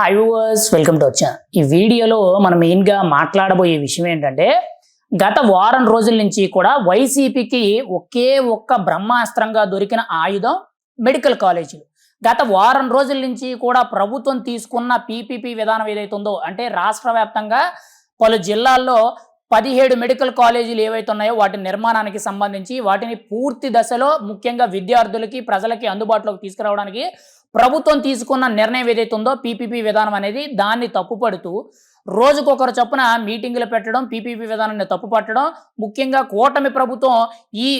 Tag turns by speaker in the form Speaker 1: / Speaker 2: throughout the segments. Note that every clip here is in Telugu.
Speaker 1: హాయ్ వ్యూవర్స్ వెల్కమ్ టు వచ్చా ఈ వీడియోలో మనం మెయిన్గా మాట్లాడబోయే విషయం ఏంటంటే గత వారం రోజుల నుంచి కూడా వైసీపీకి ఒకే ఒక్క బ్రహ్మాస్త్రంగా దొరికిన ఆయుధం మెడికల్ కాలేజీలు గత వారం రోజుల నుంచి కూడా ప్రభుత్వం తీసుకున్న పీపీపీ విధానం ఏదైతే ఉందో అంటే రాష్ట్ర వ్యాప్తంగా పలు జిల్లాల్లో పదిహేడు మెడికల్ కాలేజీలు ఏవైతే ఉన్నాయో వాటి నిర్మాణానికి సంబంధించి వాటిని పూర్తి దశలో ముఖ్యంగా విద్యార్థులకి ప్రజలకి అందుబాటులోకి తీసుకురావడానికి ప్రభుత్వం తీసుకున్న నిర్ణయం ఏదైతే ఉందో పీపీపీ విధానం అనేది దాన్ని తప్పుపడుతూ రోజుకొకరు చొప్పున మీటింగులు పెట్టడం పీపీపీ విధానాన్ని తప్పుపట్టడం ముఖ్యంగా కూటమి ప్రభుత్వం ఈ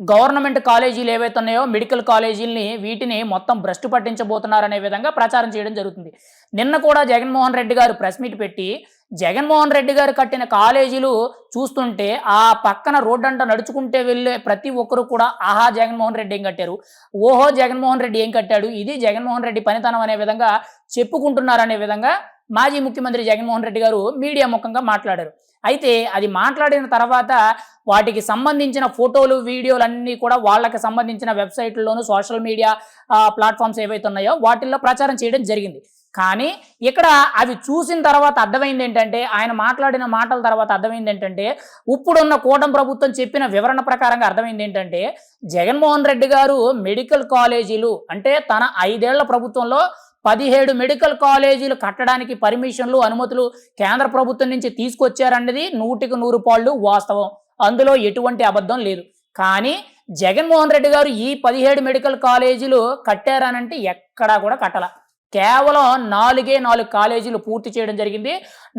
Speaker 1: గవర్నమెంట్ కాలేజీలు ఏవైతే ఉన్నాయో మెడికల్ కాలేజీలని వీటిని మొత్తం భ్రష్టు పట్టించబోతున్నారనే విధంగా ప్రచారం చేయడం జరుగుతుంది. నిన్న కూడా జగన్మోహన్ రెడ్డి గారు ప్రెస్ మీట్ పెట్టి జగన్మోహన్ రెడ్డి గారు కట్టిన కాలేజీలు చూస్తుంటే ఆ పక్కన రోడ్డంట నడుచుకుంటే వెళ్ళే ప్రతి ఒక్కరు కూడా ఆహా జగన్మోహన్ రెడ్డి ఏం కట్టారు? ఓహో జగన్మోహన్ రెడ్డి ఏం కట్టాడు? ఇది జగన్మోహన్ రెడ్డి పనితనం అనే విధంగా చెప్పుకుంటున్నారనే విధంగా మాజీ ముఖ్యమంత్రి జగన్మోహన్ రెడ్డి గారు మీడియా ముఖంగా మాట్లాడారు. అయితే అది మాట్లాడిన తర్వాత వాటికి సంబంధించిన ఫోటోలు వీడియోలు అన్నీ కూడా వాళ్ళకి సంబంధించిన వెబ్సైట్లలోనూ సోషల్ మీడియా ప్లాట్ఫామ్స్ ఏవైతే ఉన్నాయో వాటిల్లో ప్రచారం చేయడం జరిగింది. కానీ ఇక్కడ అవి చూసిన తర్వాత అర్థమైంది ఏంటంటే ఆయన మాట్లాడిన మాటల తర్వాత అర్థమైంది ఏంటంటే ఇప్పుడున్న కూటమి ప్రభుత్వం చెప్పిన వివరణ ప్రకారంగా అర్థమైంది ఏంటంటే జగన్మోహన్ రెడ్డి గారు మెడికల్ కాలేజీలు అంటే తన ఐదేళ్ళ ప్రభుత్వంలో పదిహేడు మెడికల్ కాలేజీలు కట్టడానికి పర్మిషన్లు అనుమతులు కేంద్ర ప్రభుత్వం నుంచి తీసుకొచ్చారన్నది నూటికి నూరు పాళ్ళు వాస్తవం. అందులో ఎటువంటి అబద్ధం లేదు. కానీ జగన్మోహన్ రెడ్డి గారు ఈ పదిహేడు మెడికల్ కాలేజీలు కట్టారనంటే ఎక్కడా కూడా కట్టల. కేవలం నాలుగే నాలుగు కాలేజీలు పూర్తి చేయడం జరిగింది.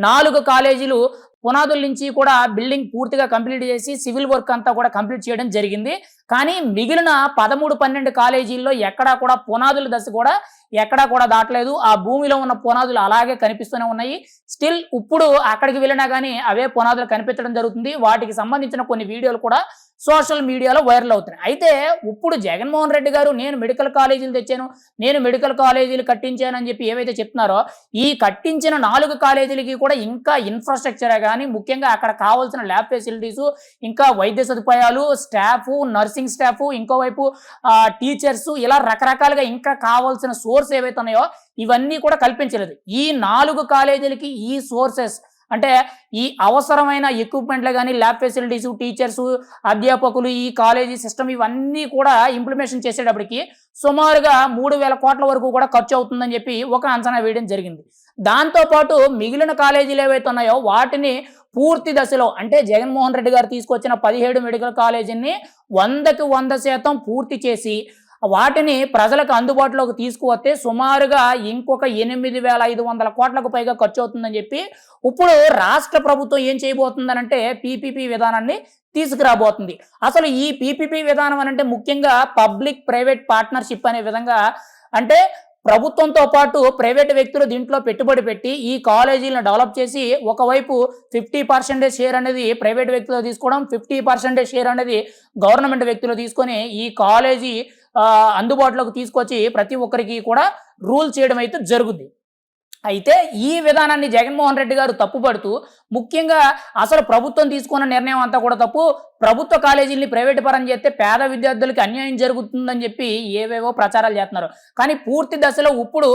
Speaker 1: నాలుగు కాలేజీలు పునాదుల నుంచి కూడా బిల్డింగ్ పూర్తిగా కంప్లీట్ చేసి సివిల్ వర్క్ అంతా కూడా కంప్లీట్ చేయడం జరిగింది. కానీ మిగిలిన పదమూడు పన్నెండు కాలేజీల్లో ఎక్కడా కూడా పునాదుల దశ కూడా ఎక్కడా కూడా దాటలేదు. ఆ భూమిలో ఉన్న పునాదులు అలాగే కనిపిస్తూనే ఉన్నాయి. స్టిల్ ఇప్పుడు అక్కడికి వెళ్ళినా కానీ అవే పునాదులు కనిపించడం జరుగుతుంది. వాటికి సంబంధించిన కొన్ని వీడియోలు కూడా సోషల్ మీడియాలో వైరల్ అవుతున్నాయి. అయితే ఇప్పుడు జగన్మోహన్ రెడ్డి గారు నేను మెడికల్ కాలేజీలు తెచ్చాను నేను మెడికల్ కాలేజీలు కట్టించాను అని చెప్పి ఏవైతే చెప్తున్నారో ఈ కట్టించిన నాలుగు కాలేజీలకి కూడా ఇంకా ఇన్ఫ్రాస్ట్రక్చర్ కానీ ముఖ్యంగా అక్కడ కావాల్సిన ల్యాబ్ ఫెసిలిటీస్ ఇంకా వైద్య సదుపాయాలు స్టాఫ్ నర్సింగ్ స్టాఫ్ ఇంకోవైపు టీచర్స్ ఇలా రకరకాలుగా ఇంకా కావాల్సిన సోర్స్ ఏవైతే ఉన్నాయో ఇవన్నీ కూడా కల్పించలేదు. ఈ నాలుగు కాలేజీలకి ఈ సోర్సెస్ అంటే ఈ అవసరమైన ఎక్విప్మెంట్లు కానీ ల్యాబ్ ఫెసిలిటీస్ టీచర్స్ అధ్యాపకులు ఈ కాలేజీ సిస్టమ్ ఇవన్నీ కూడా ఇంప్లిమేషన్ చేసేటప్పటికి సుమారుగా మూడు వేల కోట్ల వరకు కూడా ఖర్చు అవుతుందని చెప్పి ఒక అంచనా వేయడం జరిగింది. దాంతోపాటు మిగిలిన కాలేజీలు ఏవైతే ఉన్నాయో వాటిని పూర్తి దశలో అంటే జగన్మోహన్ రెడ్డి గారు తీసుకొచ్చిన పదిహేడు మెడికల్ కాలేజీని వందకి వంద శాతం పూర్తి చేసి వాటిని ప్రజలకు అందుబాటులోకి తీసుకువస్తే సుమారుగా ఇంకొక ఎనిమిది వేల ఐదు వందల కోట్లకు పైగా ఖర్చు అవుతుందని చెప్పి ఇప్పుడు రాష్ట్ర ప్రభుత్వం ఏం చేయబోతుందనంటే పీపీపీ విధానాన్ని తీసుకురాబోతుంది. అసలు ఈ పీపీపీ విధానం అనంటే ముఖ్యంగా పబ్లిక్ ప్రైవేట్ పార్ట్నర్షిప్ అనే విధంగా అంటే ప్రభుత్వంతో పాటు ప్రైవేట్ వ్యక్తులు దీంట్లో పెట్టుబడి పెట్టి ఈ కాలేజీలను డెవలప్ చేసి ఒకవైపు ఫిఫ్టీ పర్సెంటేజ్ షేర్ అనేది ప్రైవేట్ వ్యక్తులు తీసుకోవడం ఫిఫ్టీ పర్సెంటేజ్ షేర్ అనేది గవర్నమెంట్ వ్యక్తులు తీసుకొని ఈ కాలేజీ అందుబాటులోకి తీసుకొచ్చి ప్రతి ఒక్కరికి కూడా రూల్ చేయడం అయితే జరుగుద్ది. అయితే ఈ విధానాన్ని జగన్మోహన్ రెడ్డి గారు తప్పుపడుతూ ముఖ్యంగా అసలు ప్రభుత్వం తీసుకున్న నిర్ణయం అంతా కూడా తప్పు ప్రభుత్వ కాలేజీల్ని ప్రైవేట్ పరం చేస్తే పేద విద్యార్థులకి అన్యాయం జరుగుతుందని చెప్పి ఏవేవో ప్రచారాలు చేస్తున్నారు. కానీ పూర్తి దశలో ఇప్పుడు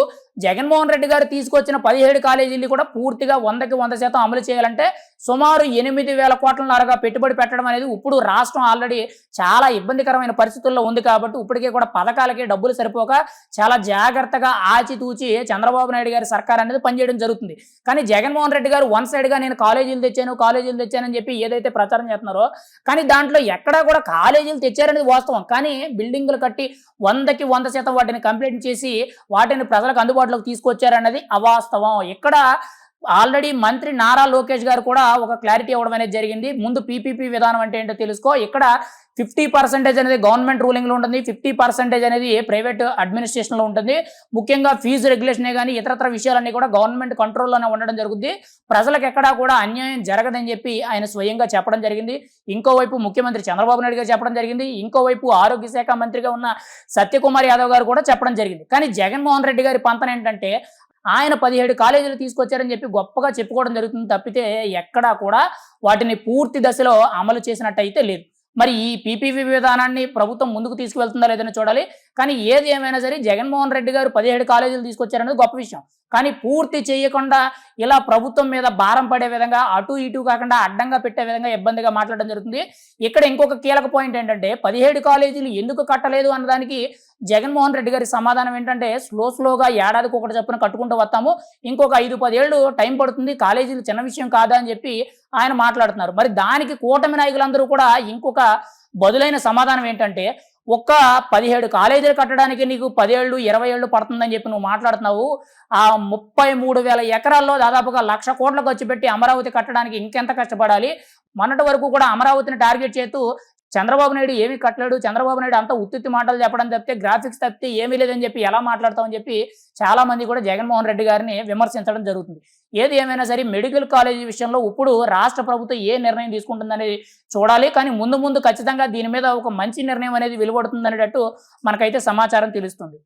Speaker 1: జగన్మోహన్ రెడ్డి గారు తీసుకొచ్చిన పదిహేడు కాలేజీలు కూడా పూర్తిగా వందకి వంద శాతం అమలు చేయాలంటే సుమారు ఎనిమిది వేల కోట్లన్నరగా పెట్టుబడి పెట్టడం అనేది ఇప్పుడు రాష్ట్రం ఆల్రెడీ చాలా ఇబ్బందికరమైన పరిస్థితుల్లో ఉంది కాబట్టి ఇప్పటికే కూడా పథకాలకి డబ్బులు సరిపోక చాలా జాగ్రత్తగా ఆచితూచి చంద్రబాబు నాయుడు గారి సర్కార్ అనేది పనిచేయడం జరుగుతుంది. కానీ జగన్మోహన్ రెడ్డి గారు వన్ సైడ్గా నేను కాలేజీలు తెచ్చాను కాలేజీలు తెచ్చానని చెప్పి ఏదైతే ప్రచారం చేస్తున్నారో కానీ దాంట్లో ఎక్కడా కూడా కాలేజీలు తెచ్చారనేది వాస్తవం. కానీ బిల్డింగ్లు కట్టి వందకి వంద శాతం వాటిని కంప్లీట్ చేసి వాటిని ప్రజలకు అందుబాటులోకి తీసుకొచ్చారన్నది అవాస్తవం. ఇక్కడ ఆల్రెడీ మంత్రి నారా లోకేష్ గారు కూడా ఒక క్లారిటీ ఇవ్వడం అనేది జరిగింది. ముందు పీపీపీ విధానం అంటే ఏంటో తెలుసుకో. ఇక్కడ ఫిఫ్టీ పర్సెంటేజ్ అనేది గవర్నమెంట్ రూలింగ్లో ఉంటుంది. ఫిఫ్టీ పర్సెంటేజ్ అనేది ప్రైవేట్ అడ్మినిస్ట్రేషన్లో ఉంటుంది. ముఖ్యంగా ఫీజు రెగ్యులేషనే కానీ ఇతరత్ర విషయాలన్నీ కూడా గవర్నమెంట్ కంట్రోల్లోనే ఉండడం జరుగుతుంది ప్రజలకు ఎక్కడా కూడా అన్యాయం జరగదని చెప్పి ఆయన స్వయంగా చెప్పడం జరిగింది. ఇంకోవైపు ముఖ్యమంత్రి చంద్రబాబు నాయుడు గారు చెప్పడం జరిగింది. ఇంకోవైపు ఆరోగ్య శాఖ మంత్రిగా ఉన్న సత్యకుమార్ యాదవ్ గారు కూడా చెప్పడం జరిగింది. కానీ జగన్మోహన్ రెడ్డి గారి పంతన ఏంటంటే ఆయన పదిహేడు కాలేజీలు తీసుకొచ్చారని చెప్పి గొప్పగా చెప్పుకోవడం జరుగుతుంది తప్పితే ఎక్కడా కూడా వాటిని పూర్తి దశలో అమలు చేసినట్టయితే లేదు. మరి ఈ పీపీపీ విధానాన్ని ప్రభుత్వం ముందుకు తీసుకువెళ్తుందా లేదని చూడాలి. కానీ ఏది ఏమైనా సరే జగన్మోహన్ రెడ్డి గారు పదిహేడు కాలేజీలు తీసుకొచ్చారనేది గొప్ప విషయం. కానీ పూర్తి చేయకుండా ఇలా ప్రభుత్వం మీద భారం పడే విధంగా అటు ఇటు కాకుండా అడ్డంగా పెట్టే విధంగా ఇబ్బందిగా మాట్లాడడం జరుగుతుంది. ఇక్కడ ఇంకొక కీలక పాయింట్ ఏంటంటే పదిహేడు కాలేజీలు ఎందుకు కట్టలేదు అన్నదానికి జగన్మోహన్ రెడ్డి గారి సమాధానం ఏంటంటే స్లో స్లోగా ఏడాదికి ఒకటి చొప్పున కట్టుకుంటూ వస్తాము. ఇంకొక ఐదు పదేళ్ళు టైం పడుతుంది. కాలేజీలు చిన్న విషయం కాదా అని చెప్పి ఆయన మాట్లాడుతున్నారు. మరి దానికి కూటమి నాయకులందరూ కూడా ఇంకొక బదులైన సమాధానం ఏంటంటే ఒక్క పదిహేడు కాలేజీలు కట్టడానికి నీకు పదేళ్ళు ఇరవై ఏళ్ళు పడుతుందని చెప్పి నువ్వు మాట్లాడుతున్నావు. ఆ ముప్పై మూడు వేల ఎకరాల్లో దాదాపుగా లక్ష కోట్ల ఖర్చు పెట్టి అమరావతి కట్టడానికి ఇంకెంత కష్టపడాలి? మొన్నటి వరకు కూడా అమరావతిని టార్గెట్ చేస్తూ చంద్రబాబు నాయుడు ఏమీ కట్టలేడు. చంద్రబాబు నాయుడు అంత ఉత్తుత్తి మాటలు చెప్పడం తప్పితే గ్రాఫిక్స్ తప్పితే ఏమీ లేదని చెప్పి ఎలా మాట్లాడతామని చెప్పి చాలా మంది కూడా జగన్మోహన్ రెడ్డి గారిని విమర్శించడం జరుగుతుంది. ఏది ఏమైనా సరే మెడికల్ కాలేజీ విషయంలో ఇప్పుడు రాష్ట్ర ప్రభుత్వం ఏ నిర్ణయం తీసుకుంటుందనేది చూడాలి. కానీ ముందు ముందు ఖచ్చితంగా దీని మీద ఒక మంచి నిర్ణయం అనేది వెలువడుతుంది అనేటట్టు మనకైతే సమాచారం తెలుస్తుంది.